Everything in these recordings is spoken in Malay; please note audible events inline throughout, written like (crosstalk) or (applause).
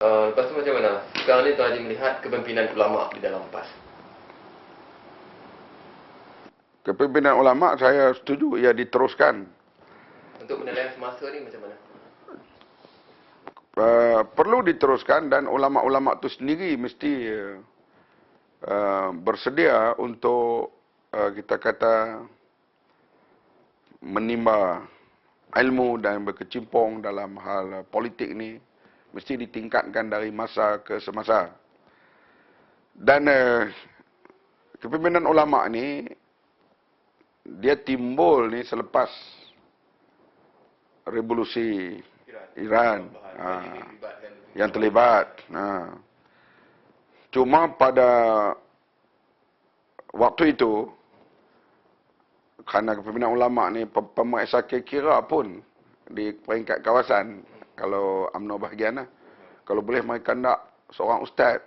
Uh, lepas tu macam mana? Sekarang ni Tuan Haji melihat kepimpinan ulama di dalam PAS. Kepimpinan ulama saya setuju ia diteruskan. Untuk penilaian semasa ni macam mana? Uh, perlu diteruskan dan ulama-ulama itu sendiri mesti uh, bersedia untuk uh, kita kata menimba ilmu dan berkecimpung dalam hal politik ni mesti ditingkatkan dari masa ke semasa. Dan uh, kepimpinan ulama ni dia timbul ni selepas revolusi Iran, ha, yang terlibat. Ha. Cuma pada waktu itu kerana kepimpinan ulama ni pemeriksa kira pun di peringkat kawasan kalau UMNO bahagian lah. Kalau boleh mereka nak seorang ustaz.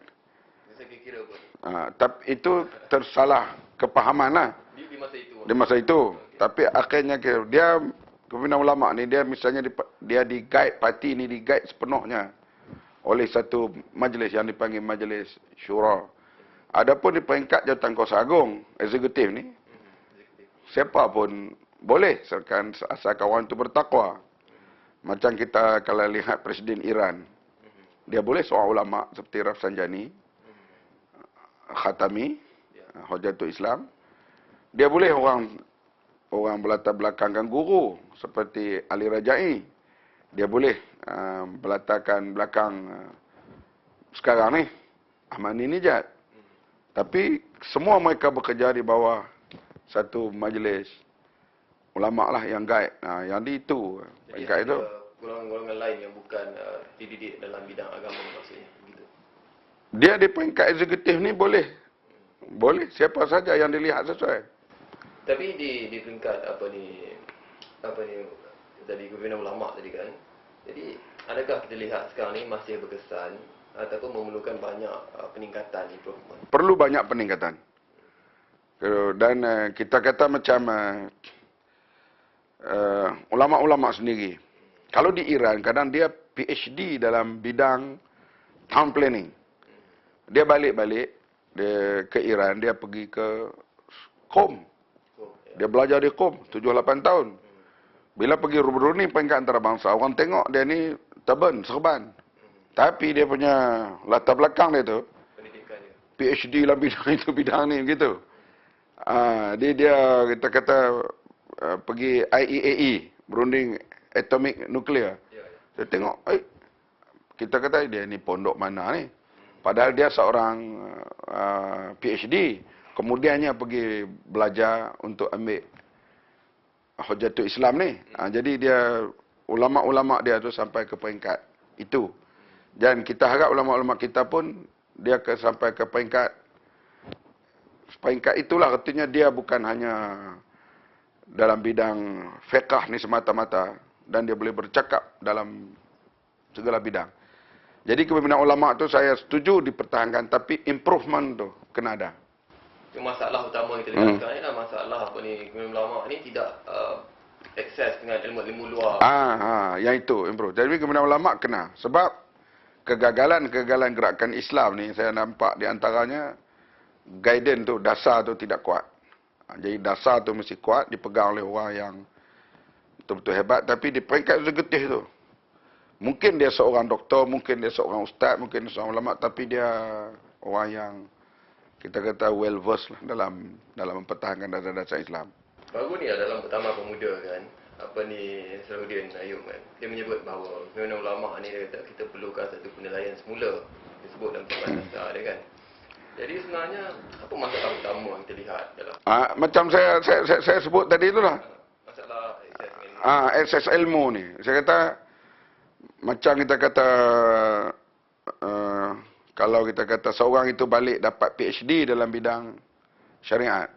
Ha, tapi itu tersalah kepahaman lah Di, di masa itu. di masa itu. Tapi akhirnya dia kepimpinan ulama ni dia misalnya di, dia di guide parti ni di guide sepenuhnya oleh satu majlis yang dipanggil majlis syura. Adapun di peringkat jawatan kuasa agung eksekutif ni siapa pun boleh asalkan asalkan orang itu bertakwa. Macam kita kalau lihat Presiden Iran, dia boleh seorang ulama seperti Rafsanjani, Khatami, Hojatul Islam. Dia boleh orang orang berlatar belakangkan guru seperti Ali Rajai. Dia boleh uh, berlatarkan belakang uh, sekarang ni Ahmad Nijat. Tapi semua mereka bekerja di bawah satu majlis ulama lah yang guide. Ha, yang di itu. Jadi itu. ada golongan-golongan lain yang bukan uh, dididik dalam bidang agama maksudnya. Begitu. Dia di peringkat eksekutif ni boleh. Boleh. Siapa saja yang dilihat sesuai. Tapi di di peringkat apa ni apa ni tadi kepimpinan ulama tadi kan. Jadi adakah kita lihat sekarang ni masih berkesan ataupun memerlukan banyak uh, peningkatan improvement. Perlu banyak peningkatan. Dan uh, kita kata macam uh, uh, ulama-ulama sendiri. Kalau di Iran, kadang dia PhD dalam bidang town planning. Dia balik-balik dia ke Iran, dia pergi ke Qom. Dia belajar di Qom 7-8 tahun. Bila pergi Brunei peringkat antarabangsa, orang tengok dia ni turban, serban. Tapi dia punya latar belakang dia tu. PhD dalam bidang (laughs) itu, bidang ni, begitu. Ah, dia, dia kita kata uh, pergi IAEA, berunding atomik nuklear. Ya, ya. Saya tengok, eh, kita kata dia ni pondok mana ni? Padahal dia seorang uh, PhD. Kemudiannya pergi belajar untuk ambil Hujatul Islam ni. Ha, jadi dia ulama-ulama dia tu sampai ke peringkat itu. Dan kita harap ulama-ulama kita pun dia ke sampai ke peringkat peringkat itulah artinya dia bukan hanya dalam bidang fiqah ni semata-mata dan dia boleh bercakap dalam segala bidang. Jadi kepimpinan ulama tu saya setuju dipertahankan tapi improvement tu kena ada. Masalah utama kita Hmm. lihat sekarang ni adalah masalah apa ni kepimpinan ulama ni tidak uh, akses dengan ilmu-ilmu luar. Ah, ha, yang itu improve. Jadi kepimpinan ulama kena sebab kegagalan-kegagalan gerakan Islam ni saya nampak di antaranya guidance tu dasar tu tidak kuat. Jadi dasar tu mesti kuat dipegang oleh orang yang betul-betul hebat tapi di peringkat eksekutif tu mungkin dia seorang doktor, mungkin dia seorang ustaz, mungkin dia seorang ulama tapi dia orang yang kita kata well versed lah dalam dalam mempertahankan dasar-dasar Islam. Baru ni lah dalam pertama pemuda kan apa ni Salahuddin Ayub kan dia menyebut bahawa kepimpinan ulama ni dia kata kita perlukan satu penilaian semula disebut dalam kitab dasar dia kan. Jadi sebenarnya apa masalah utama yang kita lihat dalam Ah, macam saya saya, saya, saya sebut tadi itulah. masalah Ah, akses ilmu ni. Saya kata macam kita kata uh, kalau kita kata seorang itu balik dapat PhD dalam bidang syariat.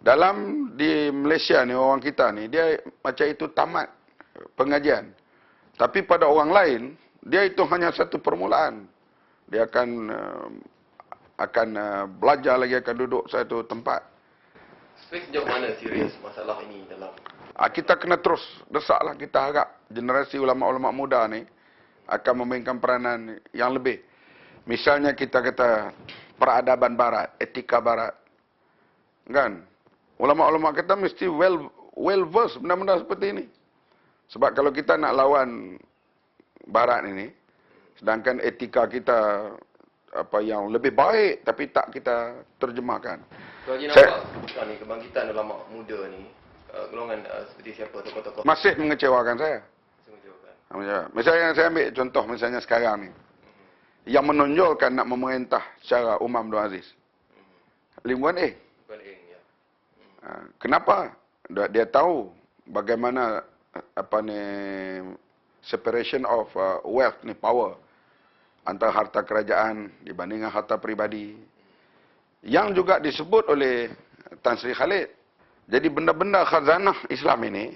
Dalam di Malaysia ni orang kita ni dia macam itu tamat pengajian. Tapi pada orang lain dia itu hanya satu permulaan. Dia akan uh, akan uh, belajar lagi akan duduk satu tempat. Space sejauh mana serius masalah ini dalam Ah, kita kena terus desaklah kita harap generasi ulama-ulama muda ni akan memainkan peranan yang lebih. Misalnya kita kata peradaban barat, etika barat. Kan? Ulama-ulama kita mesti well well versed benda-benda seperti ini. Sebab kalau kita nak lawan barat ini, sedangkan etika kita apa yang lebih baik tapi tak kita terjemahkan. Kalau Haji Saya- nampak sekarang ni kebangkitan ulama muda ni, uh, golongan uh, seperti siapa tokoh-tokoh Masih mengecewakan saya. Sungguh-sungguh. Misalnya, misalnya saya ambil contoh misalnya sekarang ni. Yang menonjolkan nak memerintah secara Umar Abdul Aziz. Lim Guan Eng. Bukan Eng ya. Ha, Kenapa? Dia, dia tahu bagaimana eh, apa ni separation of uh, wealth ni power antara harta kerajaan dibandingkan harta peribadi. Yang juga disebut oleh Tan Sri Khalid. Jadi benda-benda khazanah Islam ini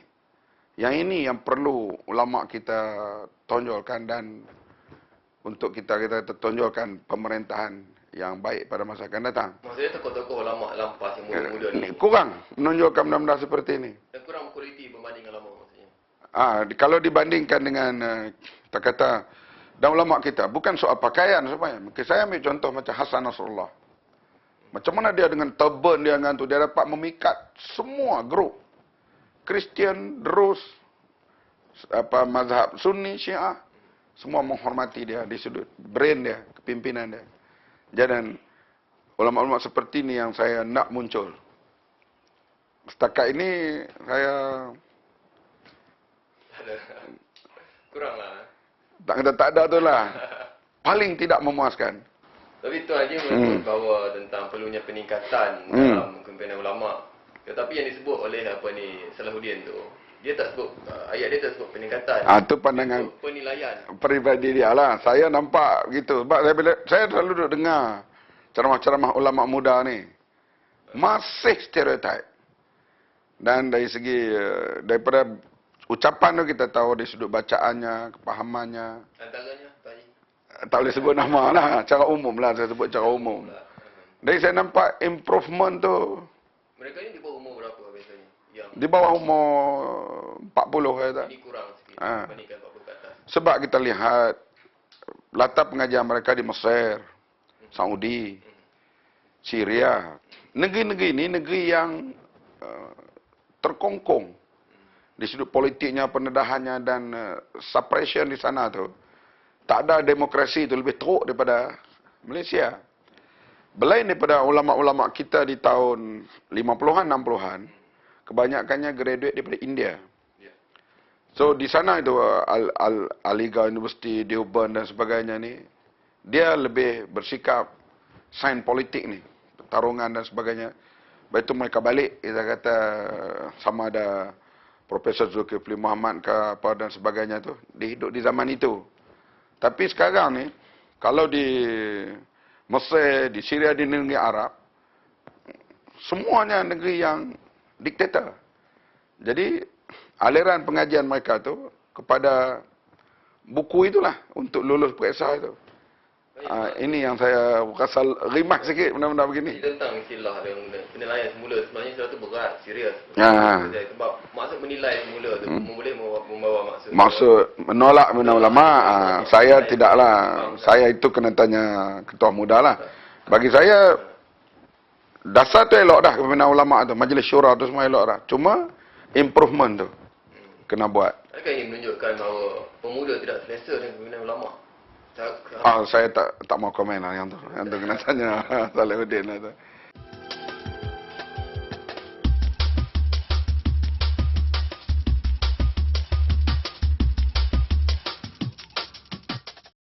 yang ini yang perlu ulama kita tonjolkan dan untuk kita kita tonjolkan pemerintahan yang baik pada masa akan datang. Maksudnya tokoh-tokoh ulama lampas yang muda-muda ni Ini kurang menonjolkan benda-benda seperti ini. dan kurang kualiti berbanding dengan lama maksudnya. Ah, kalau dibandingkan dengan uh, kita kata dan ulama kita bukan soal pakaian sebenarnya. Mungkin saya ambil contoh macam Hasan Nasrullah. Macam mana dia dengan turban dia dengan tu dia dapat memikat semua grup Kristian, Drus, apa mazhab Sunni, Syiah semua menghormati dia di sudut brain dia, kepimpinan dia. Dan ulama-ulama seperti ini yang saya nak muncul. Setakat ini saya Tak ada. Kurang lah. Tak kata tak ada tu lah. Paling tidak memuaskan. Tapi Tuan Haji menyebut bahawa tentang perlunya peningkatan Hmm. dalam kepimpinan ulama. Tetapi yang disebut oleh apa ni Salahuddin tu, dia tak sebut uh, ayat dia tak sebut peningkatan. Ah tu pandangan Sebut penilaian. peribadi dia lah. Saya nampak gitu. Sebab saya bila saya selalu duduk dengar ceramah-ceramah ulama muda ni. Masih stereotip. Dan dari segi uh, daripada ucapan tu kita tahu dari sudut bacaannya, kepahamannya. Antaranya Haji. Tak boleh sebut nama lah. Cara umum lah. Saya sebut cara umum. Pula. Dari saya nampak improvement tu Mereka ni di bawah umur berapa biasanya? Yang di bawah umur 40 saya tak. ini kurang sikit Ah. dibandingkan 40 ke atas. Sebab kita lihat latar pengajian mereka di Mesir, Saudi, Syria. Negeri-negeri ini negeri yang uh, terkongkong di sudut politiknya, pendedahannya dan uh, suppression di sana tu. Tak ada demokrasi itu lebih teruk daripada Malaysia. Belain daripada ulama-ulama kita di tahun 50-an, 60-an, kebanyakannya graduate daripada India. So di sana itu uh, Al Al Aliga University Deoband dan sebagainya ni dia lebih bersikap sains politik ni, pertarungan dan sebagainya. Baik itu mereka balik kita kata uh, sama ada Profesor Zulkifli Muhammad ke apa dan sebagainya tu dia hidup di zaman itu. Tapi sekarang ni kalau di Mesir, di Syria, di negeri Arab semuanya negeri yang diktator. Jadi aliran pengajian mereka tu kepada buku itulah untuk lulus periksa itu. Ah, ini yang saya rasa rimah sikit benda-benda begini. Tentang istilah dan penilaian semula sebenarnya istilah tu berat, serius. Ya. Sebab maksud menilai semula tu hmm. boleh membawa, maksud. Maksud menolak benda ulama, ah, saya tidaklah. Saya itu kena tanya ketua muda lah. Bagi saya, dasar tu elok dah kepimpinan ulama tu. Majlis syura tu semua elok dah. Cuma, improvement tu kena buat. Adakah ini menunjukkan bahawa pemuda tidak selesa dengan kepimpinan ulama? Ah, saya tak tak mau komen lah yang tu. Yang tu kena tanya (laughs) Salahuddin lah tu.